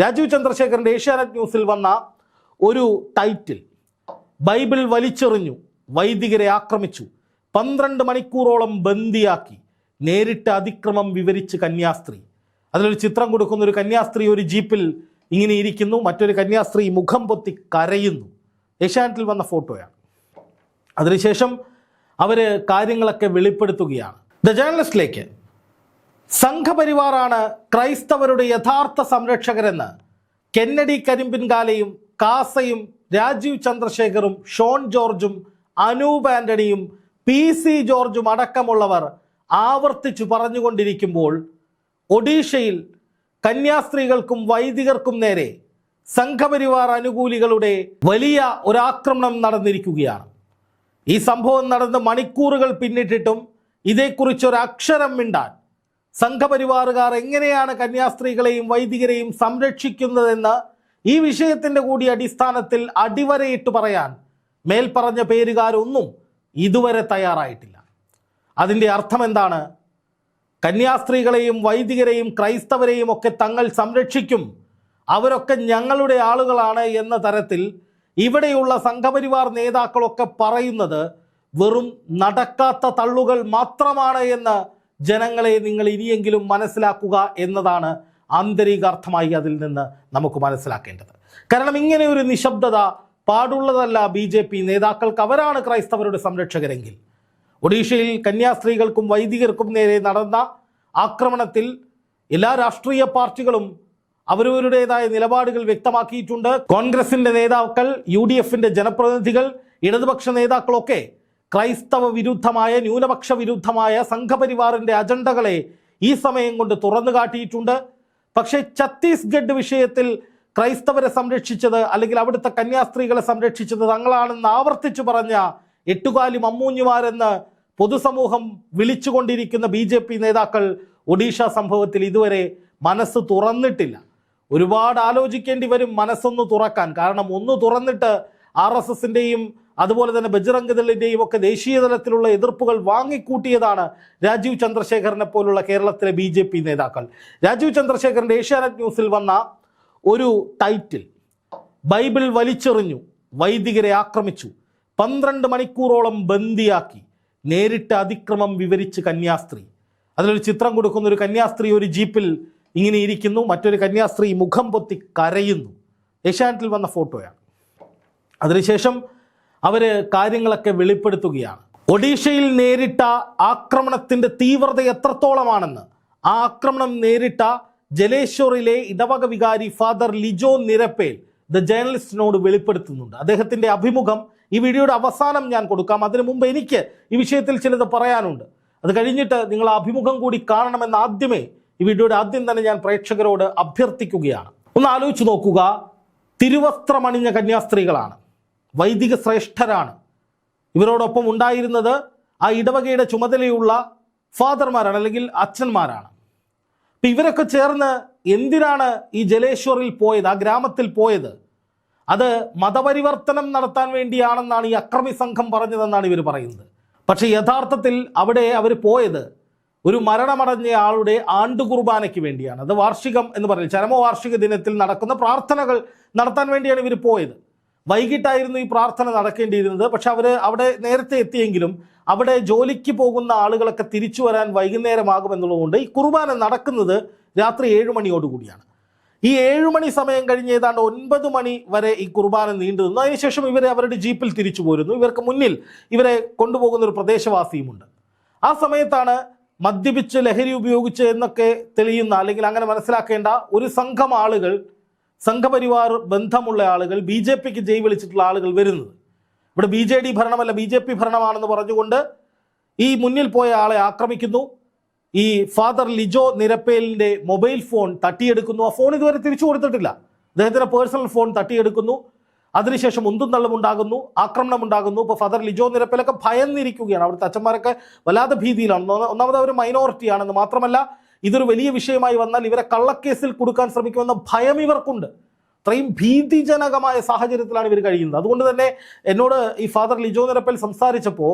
രാജീവ് ചന്ദ്രശേഖരന്റെ ഏഷ്യാനെറ്റ് ന്യൂസിൽ വന്ന ഒരു ടൈറ്റിൽ. ബൈബിൾ വലിച്ചെറിഞ്ഞു വൈദികരെ ആക്രമിച്ചു പന്ത്രണ്ട് മണിക്കൂറോളം ബന്ദിയാക്കി നേരിട്ട് അതിക്രമം വിവരിച്ച് കന്യാസ്ത്രീ. അതിലൊരു ചിത്രം കൊടുക്കുന്ന ഒരു കന്യാസ്ത്രീ ഒരു ജീപ്പിൽ ഇങ്ങനെ ഇരിക്കുന്നു മറ്റൊരു കന്യാസ്ത്രീ മുഖം പൊത്തി കരയുന്നു. ഏഷ്യാനെറ്റിൽ വന്ന ഫോട്ടോയാണ്. അതിനുശേഷം അവർ കാര്യങ്ങളൊക്കെ വെളിപ്പെടുത്തുകയാണ്. ദ ജേർണലിസ്റ്റിലേക്ക് സംഘപരിവാറാണ് ക്രൈസ്തവരുടെ യഥാർത്ഥ സംരക്ഷകരെന്ന് കെന്നഡി കരിമ്പിൻകാലയും കാസയും രാജീവ് ചന്ദ്രശേഖറും ഷോൺ ജോർജും അനൂപ് ആന്റണിയും പി സി ജോർജും അടക്കമുള്ളവർ ആവർത്തിച്ചു പറഞ്ഞുകൊണ്ടിരിക്കുമ്പോൾ ഒഡീഷയിൽ കന്യാസ്ത്രീകൾക്കും വൈദികർക്കും നേരെ സംഘപരിവാർ അനുകൂലികളുടെ വലിയ ഒരാക്രമണം നടന്നിരിക്കുകയാണ്. ഈ സംഭവം നടന്ന് മണിക്കൂറുകൾ പിന്നിട്ടിട്ടും ഇതേക്കുറിച്ചൊരക്ഷരം മിണ്ടാൻ സംഘപരിവാറുകാർ എങ്ങനെയാണ് കന്യാസ്ത്രീകളെയും വൈദികരെയും സംരക്ഷിക്കുന്നതെന്ന് ഈ വിഷയത്തിന്റെ കൂടി അടിസ്ഥാനത്തിൽ അടിവരയിട്ട് പറയാൻ മേൽപ്പറഞ്ഞ പേരുകാരൊന്നും ഇതുവരെ തയ്യാറായിട്ടില്ല. അതിന്റെ അർത്ഥം എന്താണ്? കന്യാസ്ത്രീകളെയും വൈദികരെയും ക്രൈസ്തവരെയും ഒക്കെ തങ്ങൾ സംരക്ഷിക്കും. അവരൊക്കെ ഞങ്ങളുടെ ആളുകളാണ് എന്ന തരത്തിൽ ഇവിടെയുള്ള സംഘപരിവാർ നേതാക്കളൊക്കെ പറയുന്നത് വെറും നടക്കാത്ത തള്ളുകൾ മാത്രമാണ് എന്ന് ജനങ്ങളെ നിങ്ങൾ ഇനിയെങ്കിലും മനസ്സിലാക്കുക എന്നതാണ് ആന്തരികാർത്ഥമായി അതിൽ നിന്ന് നമുക്ക് മനസ്സിലാക്കേണ്ടത്. കാരണം ഇങ്ങനെ ഒരു നിശബ്ദത പാടുള്ളതല്ല ബി ജെ പി നേതാക്കൾക്ക്. അവരാണ് ക്രൈസ്തവരുടെ സംരക്ഷകരെങ്കിൽ. ഒഡീഷയിൽ കന്യാസ്ത്രീകൾക്കും വൈദികർക്കും നേരെ നടന്ന ആക്രമണത്തിൽ എല്ലാ രാഷ്ട്രീയ പാർട്ടികളും അവരവരുടേതായ നിലപാടുകൾ വ്യക്തമാക്കിയിട്ടുണ്ട്. കോൺഗ്രസിന്റെ നേതാക്കൾ യു ഡി എഫിന്റെ ജനപ്രതിനിധികൾ ഇടതുപക്ഷ നേതാക്കളൊക്കെ ക്രൈസ്തവ വിരുദ്ധമായ ന്യൂനപക്ഷ വിരുദ്ധമായ സംഘപരിവാറിന്റെ അജണ്ടകളെ ഈ സമയം കൊണ്ട് തുറന്നു കാട്ടിയിട്ടുണ്ട്. പക്ഷേ ഛത്തീസ്ഗഡ് വിഷയത്തിൽ ക്രൈസ്തവരെ സംരക്ഷിച്ചത് അല്ലെങ്കിൽ അവിടുത്തെ കന്യാസ്ത്രീകളെ സംരക്ഷിച്ചത് തങ്ങളാണെന്ന് ആവർത്തിച്ചു പറഞ്ഞ എട്ടുകാലി മമ്മൂഞ്ഞുമാരെന്ന് പൊതുസമൂഹം വിളിച്ചുകൊണ്ടിരിക്കുന്ന ബി ജെ പി നേതാക്കൾ ഒഡീഷ സംഭവത്തിൽ ഇതുവരെ മനസ്സ് തുറന്നിട്ടില്ല. ഒരുപാട് ആലോചിക്കേണ്ടി വരും മനസ്സൊന്ന് തുറക്കാൻ. കാരണം ഒന്ന് തുറന്നിട്ട് ആർ എസ് എസിന്റെയും അതുപോലെ തന്നെ ബജ്രംഗ് ദളിന്റെയും ഒക്കെ ദേശീയ തലത്തിലുള്ള എതിർപ്പുകൾ വാങ്ങിക്കൂട്ടിയതാണ് രാജീവ് ചന്ദ്രശേഖരനെ പോലുള്ള കേരളത്തിലെ ബി ജെ പി നേതാക്കൾ. രാജീവ് ചന്ദ്രശേഖരന്റെ ഏഷ്യാനെറ്റ് ന്യൂസിൽ വന്ന ഒരു ടൈറ്റിൽ. ബൈബിൾ വലിച്ചെറിഞ്ഞു വൈദികരെ ആക്രമിച്ചു പന്ത്രണ്ട് മണിക്കൂറോളം ബന്ദിയാക്കി നേരിട്ട് അതിക്രമം വിവരിച്ച് കന്യാസ്ത്രീ. അതിലൊരു ചിത്രം കൊടുക്കുന്ന ഒരു കന്യാസ്ത്രീ ഒരു ജീപ്പിൽ ഇങ്ങനെ ഇരിക്കുന്നു മറ്റൊരു കന്യാസ്ത്രീ മുഖം പൊത്തി കരയുന്നു. ഏഷ്യാനെറ്റിൽ വന്ന ഫോട്ടോയാണ്. അതിനുശേഷം അവർ കാര്യങ്ങളൊക്കെ വെളിപ്പെടുത്തുകയാണ്. ഒഡീഷയിൽ നേരിട്ട ആക്രമണത്തിന്റെ തീവ്രത എത്രത്തോളമാണെന്ന്. ആ ആക്രമണം നേരിട്ട ജലേശ്വറിലെ ഇടവക വികാരി ഫാദർ ലിജോ നിരപ്പേൽ ദ ജേർണലിസ്റ്റിനോട് വെളിപ്പെടുത്തുന്നുണ്ട്. അദ്ദേഹത്തിന്റെ അഭിമുഖം ഈ വീഡിയോയുടെ അവസാനം ഞാൻ കൊടുക്കാം. അതിനു മുമ്പ് എനിക്ക് ഈ വിഷയത്തിൽ ചിലത് പറയാനുണ്ട്. അത് കഴിഞ്ഞിട്ട് നിങ്ങൾ അഭിമുഖം കൂടി കാണണമെന്ന് ആദ്യമേ ഈ വീഡിയോയുടെ ആദ്യം തന്നെ ഞാൻ പ്രേക്ഷകരോട് അഭ്യർത്ഥിക്കുകയാണ്. ഒന്ന് ആലോചിച്ച് നോക്കുക. തിരുവസ്ത്രമണിഞ്ഞ കന്യാസ്ത്രീകളാണ്. വൈദിക ശ്രേഷ്ഠരാണ് ഇവരോടൊപ്പം ഉണ്ടായിരുന്നത് ആ ഇടവകയുടെ ചുമതലയുള്ള ഫാദർമാരാണ് അല്ലെങ്കിൽ അച്ഛന്മാരാണ്. അപ്പം ഇവരൊക്കെ ചേർന്ന് എന്തിനാണ് ഈ ജലേശ്വറിൽ പോയത് ആ ഗ്രാമത്തിൽ പോയത്? അത് മതപരിവർത്തനം നടത്താൻ വേണ്ടിയാണെന്നാണ് ഈ അക്രമി സംഘം പറഞ്ഞതെന്നാണ് ഇവർ പറയുന്നത്. പക്ഷേ യഥാർത്ഥത്തിൽ അവിടെ അവർ പോയത് ഒരു മരണമടഞ്ഞ ആളുടെ ആണ്ടു കുർബാനയ്ക്ക് വേണ്ടിയാണ്. അത് വാർഷികം എന്ന് പറയുന്നത് ചരമവാർഷിക ദിനത്തിൽ നടക്കുന്ന പ്രാർത്ഥനകൾ നടത്താൻ വേണ്ടിയാണ് ഇവർ പോയത്. വൈകിട്ടായിരുന്നു ഈ പ്രാർത്ഥന നടക്കേണ്ടിയിരുന്നത്. പക്ഷെ അവർ അവിടെ നേരത്തെ എത്തിയെങ്കിലും അവിടെ ജോലിക്ക് പോകുന്ന ആളുകളൊക്കെ തിരിച്ചു വരാൻ വൈകുന്നേരമാകുമെന്നുള്ളതുകൊണ്ട് ഈ കുർബാന നടക്കുന്നത് രാത്രി ഏഴ് മണിയോടുകൂടിയാണ്. ഈ ഏഴു മണി സമയം കഴിഞ്ഞ് ഏതാണ്ട് ഒൻപത് മണി വരെ ഈ കുർബാന നീണ്ടു നിന്നു അതിനുശേഷം ഇവരെ അവരുടെ ജീപ്പിൽ തിരിച്ചു പോരുന്നു. ഇവർക്ക് മുന്നിൽ ഇവരെ കൊണ്ടുപോകുന്ന ഒരു പ്രദേശവാസിയുമുണ്ട്. ആ സമയത്താണ് മദ്യപിച്ച് ലഹരി ഉപയോഗിച്ച് എന്നൊക്കെ തെളിയുന്ന അല്ലെങ്കിൽ അങ്ങനെ മനസ്സിലാക്കേണ്ട ഒരു സംഘം ആളുകൾ സംഘപരിവാർ ബന്ധമുള്ള ആളുകൾ ബി ജെ പിക്ക് ജയ് വിളിച്ചിട്ടുള്ള ആളുകൾ വരുന്നത്. ഇവിടെ ബി ജെ ഡി ഭരണമല്ല ബി ജെ പി ഭരണമാണെന്ന് പറഞ്ഞുകൊണ്ട് ഈ മുന്നിൽ പോയ ആളെ ആക്രമിക്കുന്നു. ഈ ഫാദർ ലിജോ നിരപ്പേലിന്റെ മൊബൈൽ ഫോൺ തട്ടിയെടുക്കുന്നു. ആ ഫോൺ ഇതുവരെ തിരിച്ചു കൊടുത്തിട്ടില്ല. അദ്ദേഹത്തിന്റെ പേഴ്സണൽ ഫോൺ തട്ടിയെടുക്കുന്നു. അതിനുശേഷം ഉന്തും തള്ളും ഉണ്ടാകുന്നു ആക്രമണം ഉണ്ടാകുന്നു. ഇപ്പോൾ ഫാദർ ലിജോ നിരപ്പേലൊക്കെ ഭയന്നിരിക്കുകയാണ്. അവിടുത്തെ അച്ഛന്മാരൊക്കെ വല്ലാതെ ഭീതിയിലാണ്. ഒന്നാമത് അവർ മൈനോറിറ്റിയാണെന്ന് മാത്രമല്ല ഇതൊരു വലിയ വിഷയമായി വന്നാൽ ഇവരെ കള്ളക്കേസിൽ കൊടുക്കാൻ ശ്രമിക്കുമെന്ന ഭയം ഇവർക്കുണ്ട്. അത്രയും ഭീതിജനകമായ സാഹചര്യത്തിലാണ് ഇവർ കഴിയുന്നത്. അതുകൊണ്ട് തന്നെ എന്നോട് ഈ ഫാദർ ലിജോ നിരപ്പൽ സംസാരിച്ചപ്പോൾ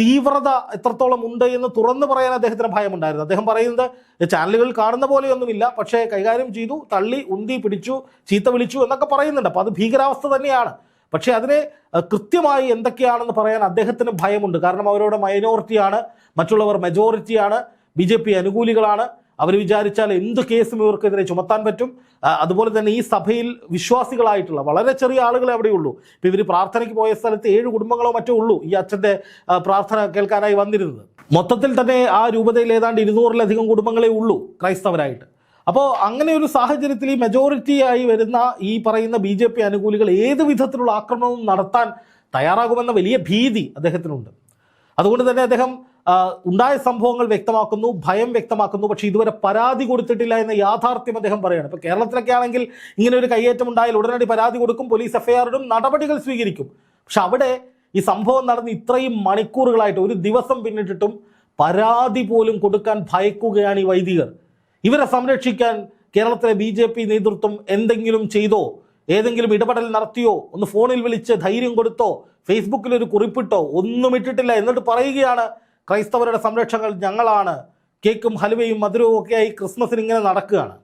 തീവ്രത എത്രത്തോളം ഉണ്ട് എന്ന് തുറന്നു പറയാൻ അദ്ദേഹത്തിന് ഭയമുണ്ടായിരുന്നു. അദ്ദേഹം പറയുന്നത് ചാനലുകൾ കാണുന്ന പോലെയൊന്നുമില്ല. പക്ഷേ കൈകാര്യം ചെയ്തു തള്ളി ഉന്തി പിടിച്ചു ചീത്ത വിളിച്ചു എന്നൊക്കെ പറയുന്നുണ്ട്. അപ്പോൾ അത് ഭീകരാവസ്ഥ തന്നെയാണ്. പക്ഷേ അതിനെ കൃത്യമായി എന്തൊക്കെയാണെന്ന് പറയാൻ അദ്ദേഹത്തിന് ഭയമുണ്ട്. കാരണം അവരുടെ മൈനോറിറ്റിയാണ് മറ്റുള്ളവർ മെജോറിറ്റിയാണ് ബി ജെ പി അനുകൂലികളാണ്. അവർ വിചാരിച്ചാൽ എന്ത് കേസും ഇവർക്കെതിരെ ചുമത്താൻ പറ്റും. അതുപോലെ തന്നെ ഈ സഭയിൽ വിശ്വാസികളായിട്ടുള്ള വളരെ ചെറിയ ആളുകളെ അവിടെയുള്ളൂ ഇപ്പം ഇവർ പ്രാർത്ഥനയ്ക്ക് പോയ സ്ഥലത്ത് ഏഴ് കുടുംബങ്ങളോ മറ്റോ ഉള്ളൂ. ഈ അച്ഛന്റെ പ്രാർത്ഥന കേൾക്കാനായി വന്നിരുന്നത്. മൊത്തത്തിൽ തന്നെ ആ രൂപതയിൽ ഏതാണ്ട് ഇരുന്നൂറിലധികം കുടുംബങ്ങളെ ഉള്ളൂ ക്രൈസ്തവരായിട്ട്. അപ്പോൾ അങ്ങനെ ഒരു സാഹചര്യത്തിൽ ഈ മെജോറിറ്റിയായി വരുന്ന ഈ പറയുന്ന ബി ജെ പി അനുകൂലികൾ ഏത് വിധത്തിലുള്ള ആക്രമണവും നടത്താൻ തയ്യാറാകുമെന്ന വലിയ ഭീതി അദ്ദേഹത്തിനുണ്ട്. അതുകൊണ്ട് തന്നെ അദ്ദേഹം ഉണ്ടായ സംഭവങ്ങൾ വ്യക്തമാക്കുന്നു ഭയം വ്യക്തമാക്കുന്നു പക്ഷേ ഇതുവരെ പരാതി കൊടുത്തിട്ടില്ല എന്ന യാഥാർത്ഥ്യം അദ്ദേഹം പറയുകയാണ്. ഇപ്പോൾ കേരളത്തിലൊക്കെ ആണെങ്കിൽ ഇങ്ങനെ ഒരു കയ്യേറ്റം ഉണ്ടായാൽ ഉടനടി പരാതി കൊടുക്കും പോലീസ് എഫ്ഐആറിടും നടപടികൾ സ്വീകരിക്കും. പക്ഷെ അവിടെ ഈ സംഭവം നടന്ന് ഇത്രയും മണിക്കൂറുകളായിട്ട് ഒരു ദിവസം പിന്നിട്ടിട്ടും പരാതി പോലും കൊടുക്കാൻ ഭയക്കുകയാണ് ഈ വൈദികർ. ഇവരെ സംരക്ഷിക്കാൻ കേരളത്തിലെ ബി ജെ പി നേതൃത്വം എന്തെങ്കിലും ചെയ്തോ ഏതെങ്കിലും ഇടപെടൽ നടത്തിയോ ഒന്ന് ഫോണിൽ വിളിച്ച് ധൈര്യം കൊടുത്തോ ഫേസ്ബുക്കിൽ ഒരു കുറിപ്പിട്ടോ ഒന്നും ഇട്ടിട്ടില്ല എന്നിട്ട് പറയുകയാണ് ക്രൈസ്തവരുടെ സംരക്ഷണങ്ങൾ ഞങ്ങളാണ്. കേക്കും ഹലുവയും മധുരവും ഒക്കെയായി ക്രിസ്മസിന് ഇങ്ങനെ നടക്കുകയാണ്.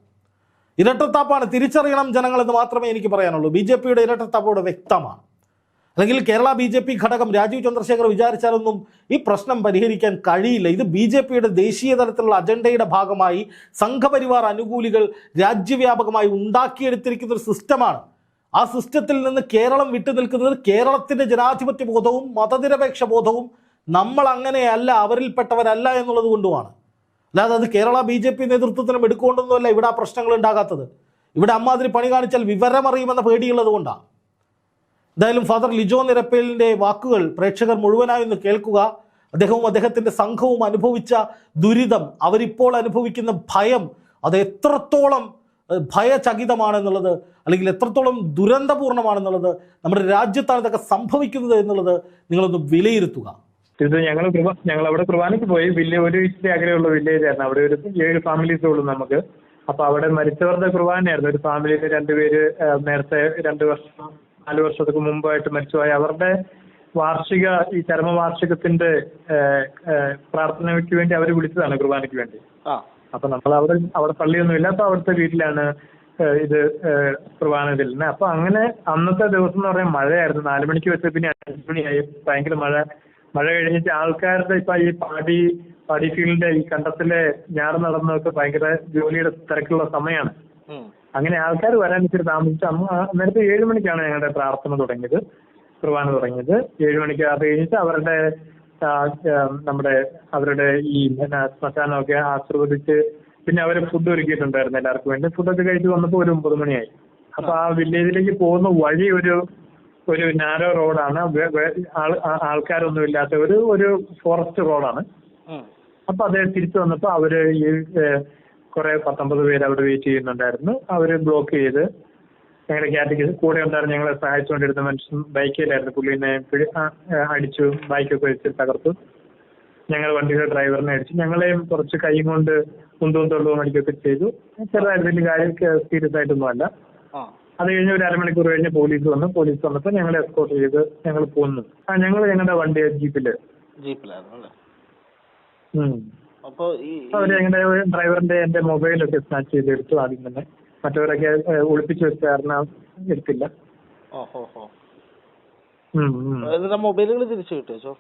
ഇരട്ടത്താപ്പാണ് തിരിച്ചറിയണം ജനങ്ങളെന്ന് മാത്രമേ എനിക്ക് പറയാനുള്ളൂ. ബി ജെ പിയുടെ ഇരട്ടത്താപ്പോടെ വ്യക്തമാണ്. അല്ലെങ്കിൽ കേരള ബി ജെ പി ഘടകം രാജീവ് ചന്ദ്രശേഖർ വിചാരിച്ചാലൊന്നും ഈ പ്രശ്നം പരിഹരിക്കാൻ കഴിയില്ല. ഇത് ബി ജെ പിയുടെ ദേശീയ തലത്തിലുള്ള അജണ്ടയുടെ ഭാഗമായി സംഘപരിവാർ അനുകൂലികൾ രാജ്യവ്യാപകമായി ഉണ്ടാക്കിയെടുത്തിരിക്കുന്ന ഒരു സിസ്റ്റമാണ്. ആ സിസ്റ്റത്തിൽ നിന്ന് കേരളം വിട്ടുനിൽക്കുന്നത് കേരളത്തിന്റെ ജനാധിപത്യ ബോധവും മതനിരപേക്ഷ ബോധവും നമ്മൾ അങ്ങനെയല്ല അവരിൽപ്പെട്ടവരല്ല എന്നുള്ളത് കൊണ്ടുമാണ്. അല്ലാതെ അത് കേരള ബി ജെ പി നേതൃത്വത്തിനും എടുക്കൊണ്ടൊന്നുമല്ല ഇവിടെ ആ പ്രശ്നങ്ങൾ ഉണ്ടാകാത്തത്. ഇവിടെ അമ്മാതിരി പണി കാണിച്ചാൽ വിവരമറിയുമെന്ന പേടിയുള്ളത് കൊണ്ടാണ്. എന്തായാലും ഫാദർ ലിജോ നിരപ്പേലിന്റെ വാക്കുകൾ പ്രേക്ഷകർ മുഴുവനായി ഒന്ന് കേൾക്കുക. അദ്ദേഹവും അദ്ദേഹത്തിന്റെ സംഘവും അനുഭവിച്ച ദുരിതം അവരിപ്പോൾ അനുഭവിക്കുന്ന ഭയം അത് എത്രത്തോളം ഭയചകിതമാണെന്നുള്ളത് അല്ലെങ്കിൽ എത്രത്തോളം ദുരന്തപൂർണമാണെന്നുള്ളത് നമ്മുടെ രാജ്യത്താണ് ഇതൊക്കെ സംഭവിക്കുന്നത് എന്നുള്ളത് നിങ്ങളൊന്ന് വിലയിരുത്തുക. ഇത് ഞങ്ങൾ ഞങ്ങൾ അവിടെ കുർബാനയ്ക്ക് പോയി. വലിയ ഒരു ഇച്ചിരി അകലെയുള്ള വില്ലേജ് ആയിരുന്നു. അവിടെ ഒരു ഏഴ് ഫാമിലീസ് ഉള്ളു നമുക്ക്. അപ്പോൾ അവിടെ മരിച്ചവരുടെ കുർബാനയായിരുന്നു. ഒരു ഫാമിലിയിലെ രണ്ട് പേര് നേരത്തെ രണ്ട് വർഷം നാല് വർഷത്തിന് മുമ്പായിട്ട് മരിച്ചുപോയ അവരുടെ വാർഷിക ഈ ചരമവാർഷികത്തിന്റെ പ്രാർത്ഥനയ്ക്ക് വേണ്ടി അവർ വിളിച്ചതാണ് കുർബാനയ്ക്ക് വേണ്ടി. അപ്പൊ നമ്മൾ അവിടെ അവിടെ പള്ളിയൊന്നുമില്ല അപ്പൊ അവിടുത്തെ വീട്ടിലാണ് ഇത് കുർബാന ചെല്ലുന്നത് അപ്പൊ അങ്ങനെ അന്നത്തെ ദിവസം എന്ന് പറയാൻ മഴയായിരുന്നു. നാല് മണിക്ക് വെച്ച് പിന്നെ അഞ്ച് മണിയായി. ഭയങ്കര മഴ. മഴ കഴിഞ്ഞിട്ട് ആൾക്കാരുടെ ഇപ്പൊ ഈ പാടി പാടി ഫീൽഡിന്റെ ഈ കണ്ടത്തിലെ ഞാറ് നടന്നൊക്കെ ഭയങ്കര ജോലിയുടെ തിരക്കുള്ള സമയമാണ് അങ്ങനെ ആൾക്കാർ വരാൻ ഇച്ചിരി താമസിച്ചു. നേരത്തെ ഏഴു മണിക്കാണ് ഞങ്ങളുടെ പ്രാർത്ഥന തുടങ്ങിയത് കുർബാന തുടങ്ങിയത്. ഏഴു മണിക്ക് അത് കഴിഞ്ഞിട്ട് അവരുടെ നമ്മുടെ അവരുടെ ഈ ശ്മശാനമൊക്കെ ആശീർവദിച്ച് പിന്നെ അവർ ഫുഡ് ഒരുക്കിയിട്ടുണ്ടായിരുന്നു എല്ലാവർക്കും വേണ്ടി. ഫുഡൊക്കെ കഴിച്ച് വന്നപ്പോൾ ഒരു ഒമ്പത് മണിയായി. അപ്പൊ ആ വില്ലേജിലേക്ക് പോകുന്ന വഴി ഒരു ഒരു നാരോ റോഡാണ് ആൾക്കാരൊന്നും ഇല്ലാത്ത ഒരു ഒരു ഫോറസ്റ്റ് റോഡാണ് അപ്പൊ അത് തിരിച്ചു വന്നപ്പോ അവർ ഈ കുറെ പത്തൊമ്പത് പേര് അവിടെ വെയിറ്റ് ചെയ്യുന്നുണ്ടായിരുന്നു. അവർ ബ്ലോക്ക് ചെയ്ത് ഞങ്ങളുടെ കാറ്റഗറി കൂടെ ഉണ്ടായിരുന്ന ഞങ്ങളെ സഹായിച്ചുകൊണ്ടിരുന്ന മനുഷ്യൻ ബൈക്കിലായിരുന്നു. പുള്ളിനെ അടിച്ചു ബൈക്കൊക്കെ വെച്ച് തകർത്തു. ഞങ്ങൾ വണ്ടിയുടെ ഡ്രൈവറിനെ അടിച്ചു. ഞങ്ങളെയും കുറച്ച് കൈ കൊണ്ട് കുന്തവും തൊള്ളവും അടിക്കുകയൊക്കെ ചെയ്തു. ചെറുതായിട്ട് വലിയ കാര്യം സീരിയസ് ആയിട്ടൊന്നും അല്ല അത് കഴിഞ്ഞ് ഒരു അരമണിക്കൂർ കഴിഞ്ഞ് പോലീസ് വന്നു. പോലീസ് വന്നപ്പോൾ ഞങ്ങളെ എസ്കോർട്ട് ചെയ്ത് ഞങ്ങൾ പോന്നു. ആ ഞങ്ങൾ ഞങ്ങളുടെ വണ്ടി ജീപ്പിൽ. അവർ ഞങ്ങളുടെ ഡ്രൈവറിന്റെ എന്റെ മൊബൈലൊക്കെ സ്നാച്ച് ചെയ്ത് എടുത്തു ആദ്യം തന്നെ. മറ്റവരൊക്കെ ഒളിപ്പിച്ചു വെച്ച കാരണം എടുത്തില്ല. മൊബൈലുകൾ തിരിച്ചു കിട്ടിയോ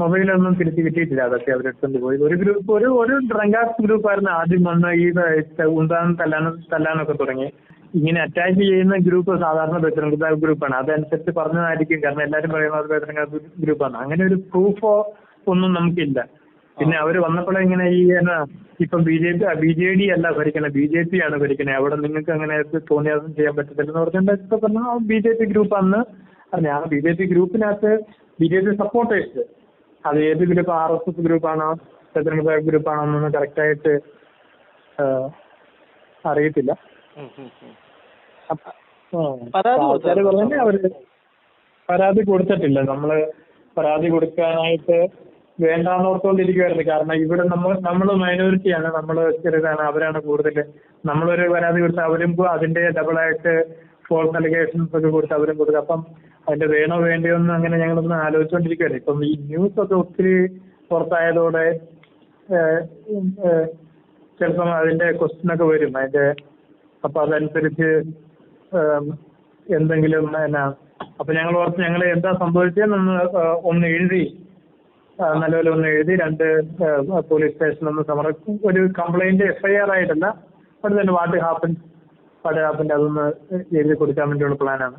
മൊബൈലൊന്നും തിരിച്ച് കിട്ടിയിട്ടില്ല. അതൊക്കെ അവരെടുത്തോണ്ട് പോയി. ഒരു ഗ്രൂപ്പ് ഒരു ഒരു ഡ്രങ്കാസ് ഗ്രൂപ്പ് ആയിരുന്നു ആദ്യം വന്ന് ഈ ഉണ്ടാകുന്ന തല്ലാനും തല്ലാനൊക്കെ തുടങ്ങി. ഇങ്ങനെ അറ്റാച്ച് ചെയ്യുന്ന ഗ്രൂപ്പ് സാധാരണ ബദ്രംഗ ഗ്രൂപ്പാണ്. അതനുസരിച്ച് പറഞ്ഞതായിരിക്കും. കാരണം എല്ലാവരും പറയുന്നത് ബദ്രംഗ ഗ്രൂപ്പാണ്. അങ്ങനെ ഒരു പ്രൂഫോ ഒന്നും നമുക്കില്ല. പിന്നെ അവർ വന്നപ്പോഴേ ഇങ്ങനെ ഈ എന്നാ ഇപ്പം B J P B J D അല്ല ഭരിക്കണേ. ബി ജെ പി ആണ് ഭരിക്കണേ. അവിടെ നിങ്ങൾക്ക് അങ്ങനെ തോന്നിയാതും ചെയ്യാൻ പറ്റത്തില്ലെന്ന് പറഞ്ഞിട്ട് ഇപ്പൊ ബി ജെ പി ഗ്രൂപ്പ് അന്ന് അറിഞ്ഞ ആ ബി ജെ പി ഗ്രൂപ്പിനകത്ത് ബി ജെ പി സപ്പോർട്ടേഴ്സ് അത് ഏത് ഗ്രൂപ്പ്? ആർ എസ് എസ് ഗ്രൂപ്പാണോ? ആണോ ഗ്രൂപ്പാണോ? എന്നൊന്നും കറക്റ്റായിട്ട് അറിയത്തില്ല. ആൾക്കാര്? അവർ പരാതി കൊടുത്തിട്ടില്ല. നമ്മൾ പരാതി കൊടുക്കാനായിട്ട് വേണ്ടാന്നോർത്തോണ്ടിരിക്കുവായിരുന്നു. കാരണം ഇവിടെ നമ്മൾ നമ്മൾ മൈനോറിറ്റിയാണ് നമ്മൾ ചെറുതാണ് അവരാണ് കൂടുതൽ നമ്മളൊരു പരാതി കൊടുത്ത് അവരും അതിന്റെ ഡബിൾ ആയിട്ട് ഫോൾസ് അലിഗേഷൻസ് ഒക്കെ കൊടുത്ത് അവരും കൊടുക്കും. അപ്പം അതിന്റെ വേണോ വേണ്ടയോ എന്ന് അങ്ങനെ ഞങ്ങളൊന്ന് ആലോചിച്ചുകൊണ്ടിരിക്കുകയാണ് ഇപ്പം ഈ ന്യൂസ് ഒക്കെ ഒത്തിരി പുറത്തായതോടെ ചിലപ്പം അതിന്റെ ക്വസ്റ്റ്യൻ ഒക്കെ വരും. അതിന്റെ അപ്പൊ അതനുസരിച്ച് എന്തെങ്കിലും എന്നാ അപ്പൊ ഞങ്ങൾ ഓർത്ത് ഞങ്ങൾ എന്താ സംഭവിച്ചതെന്നൊന്ന് ഏഹ്, ഒന്ന് എഴുതി നല്ലപോലെ ഒന്ന് എഴുതി രണ്ട് പോലീസ് സ്റ്റേഷനിൽ ഒന്ന് സമർപ്പിക്കും ഒരു കംപ്ലൈന്റ് എഫ്ഐആർ ആയിട്ടല്ല അവിടെ തന്നെ വാട്ട് ഹാപ്പൻ വാട്ട് ഹാപ്പൻ അതൊന്ന് എഴുതി കൊടുക്കാൻ വേണ്ടിയുള്ള പ്ലാനാണ്